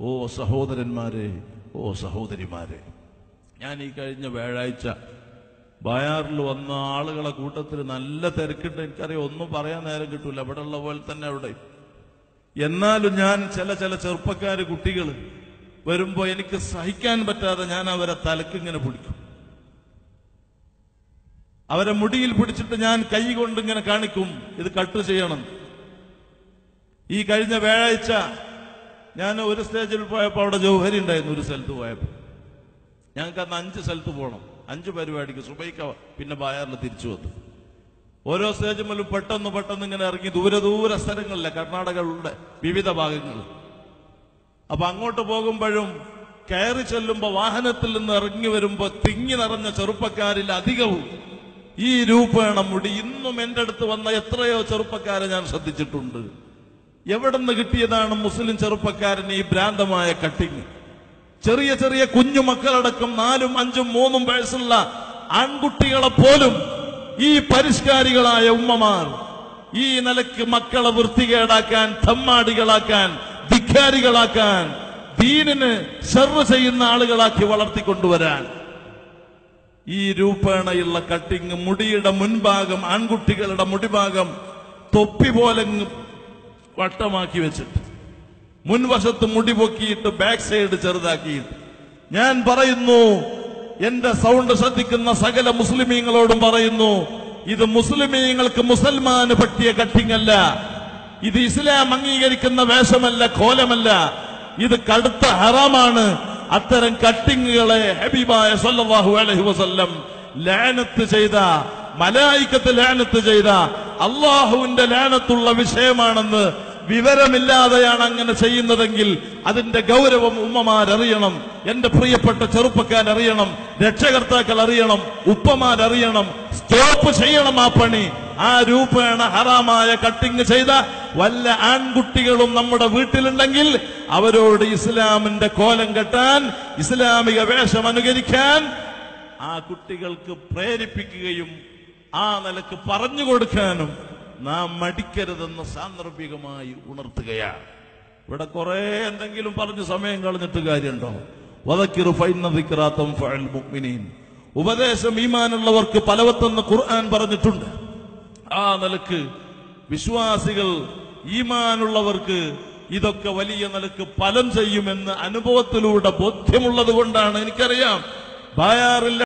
ഓ സഹോദരന്മാരെ ഓ സഹോദരിമാരെ. ഞാൻ ഈ കഴിഞ്ഞ വ്യാഴാഴ്ച ബയാറിൽ വന്ന ആളുകളെ കൂട്ടത്തിൽ നല്ല തിരക്കിട്ട് എനിക്കറിയാം ഒന്നും പറയാൻ നേരം കിട്ടൂല. ഇവിടെ ഉള്ള പോലെ തന്നെ അവിടെ. എന്നാലും ഞാൻ ചില ചില ചെറുപ്പക്കാർ കുട്ടികൾ വരുമ്പോ എനിക്ക് സഹിക്കാൻ പറ്റാതെ ഞാൻ അവരെ തലക്കിങ്ങനെ പിടിക്കും. അവരെ മുടിയിൽ പിടിച്ചിട്ട് ഞാൻ കൈ കൊണ്ട് ഇങ്ങനെ കാണിക്കും ഇത് കട്ട് ചെയ്യണം. ഈ കഴിഞ്ഞ വ്യാഴാഴ്ച ഞാൻ ഒരു സ്റ്റേജിൽ പോയപ്പോൾ അവിടെ ജൗഹരി ഉണ്ടായിരുന്നു ഒരു സ്ഥലത്ത് പോയപ്പോൾ ഞങ്ങൾക്ക് അന്ന് അഞ്ച് സ്ഥലത്ത് പോകണം അഞ്ച് പരിപാടിക്ക് സുബൈക്ക പിന്നെ ബായാറിൽ തിരിച്ചു വന്നു. ഓരോ സ്റ്റേജ് മുതലും പെട്ടെന്ന് പെട്ടെന്ന് ഇങ്ങനെ ഇറങ്ങി ദൂരെ ദൂര സ്ഥലങ്ങളിലെ കർണാടകളുടെ വിവിധ ഭാഗങ്ങളിൽ. അപ്പൊ അങ്ങോട്ട് പോകുമ്പോഴും കയറി ചെല്ലുമ്പോൾ വാഹനത്തിൽ നിന്ന് ഇറങ്ങി വരുമ്പോ തിങ്ങി നിറഞ്ഞ ചെറുപ്പക്കാരിൽ അധികവും ഈ രൂപേണ മുടി ഇന്നും എന്റെ അടുത്ത് വന്ന എത്രയോ ചെറുപ്പക്കാരെ ഞാൻ ശ്രദ്ധിച്ചിട്ടുണ്ട്. എവിടെ നിന്ന് കിട്ടിയതാണ് മുസ്ലിം ചെറുപ്പക്കാരന് ഈ ഭ്രാന്തമായ കട്ടിങ് ചെറിയ ചെറിയ കുഞ്ഞു മക്കളടക്കം നാലും അഞ്ചും മൂന്നും വയസ്സുള്ള ആൺകുട്ടികളെ പോലും ഈ പരിഷ്കാരികളായ ഉമ്മമാർ ഈ നിലയ്ക്ക് മക്കളെ വൃത്തികേടാക്കാൻ തമ്മാടികളാക്കാൻ ധിക്കാരികളാക്കാൻ ദീനിന് സെർവ് ചെയ്യുന്ന ആളുകളാക്കി വളർത്തിക്കൊണ്ടുവരാൻ. ഈ രൂപേണയുള്ള കട്ടിങ് മുടിയുടെ മുൻഭാഗം ആൺകുട്ടികളുടെ മുടിഭാഗം തൊപ്പി പോലെ വട്ടമാക്കി വെച്ചിട്ട്. മുൻവശത്ത് മുടി പൊക്കിയിട്ട് ബാക്ക് സൈഡ് ചെറുതാക്കിയിട്ട്. ഞാൻ പറയുന്നു എന്റെ സൗണ്ട് ശ്രദ്ധിക്കുന്ന സകല മുസ്ലിമീങ്ങളോടും പറയുന്നു ഇത് മുസ്ലിമീങ്ങൾക്ക് മുസൽമാന് പറ്റിയ കട്ടിങ് അല്ല ഇത് ഇസ്ലാം അംഗീകരിക്കുന്ന വേഷമല്ല കോലമല്ല. ഇത് കടുത്ത ഹറാമാണ്. അത്തരം കട്ടിങ്ങുകളെ ഹബീബായ സല്ലാഹു അലഹി വസല്ലം ലാനത്ത് ചെയ്ത മലായിക്കത്ത് ലാനത്ത് ചെയ്ത അള്ളാഹുവിന്റെ ലാനത്തുള്ള വിഷയമാണെന്ന് വിവരമില്ലാതെയാണ് അങ്ങനെ ചെയ്യുന്നതെങ്കിൽ അതിന്റെ ഗൗരവം ഉമ്മമാരറിയണം എന്റെ പ്രിയപ്പെട്ട ചെറുപ്പക്കാരറിയണം രക്ഷകർത്താക്കൾ അറിയണം ഉപ്പമാരറിയണം സ്റ്റോപ്പ് ചെയ്യണം ആ പണി. ആ രൂപേണ ഹറാമായ കട്ടിങ് ചെയ്ത വല്ല ആൺകുട്ടികളും നമ്മുടെ വീട്ടിലുണ്ടെങ്കിൽ അവരോട് ഇസ്ലാമിന്റെ കോലം കെട്ടാൻ ഇസ്ലാമിക വേഷം അനുകരിക്കാൻ ആ കുട്ടികൾക്ക് പ്രേരിപ്പിക്കുകയും ആ നിലയ്ക്ക് പറഞ്ഞു കൊടുക്കാനും നാം മടിക്കരുതെന്ന് സാന്ദർഭികമായി ഉണർത്തുകയാണ്. ഇവിടെ കുറെ എന്തെങ്കിലും പറഞ്ഞ് സമയം കളഞ്ഞിട്ട് കാര്യമുണ്ടോ? ഫഅൽ മുഅ്മിനീൻ. ഉപദേശം ഈമാനുള്ളവർക്ക് പലവത്തെന്ന് ഖുർആൻ പറഞ്ഞിട്ടുണ്ട്. ആ നിലയ്ക്ക് വിശ്വാസികൾ ഈമാനുള്ളവർക്ക് ഇതൊക്കെ വലിയ നിലയ്ക്ക് ഫലം ചെയ്യുമെന്ന് അനുഭവത്തിലൂടെ ബോധ്യമുള്ളത് കൊണ്ടാണ് എനിക്കറിയാം. ബായാറില്ല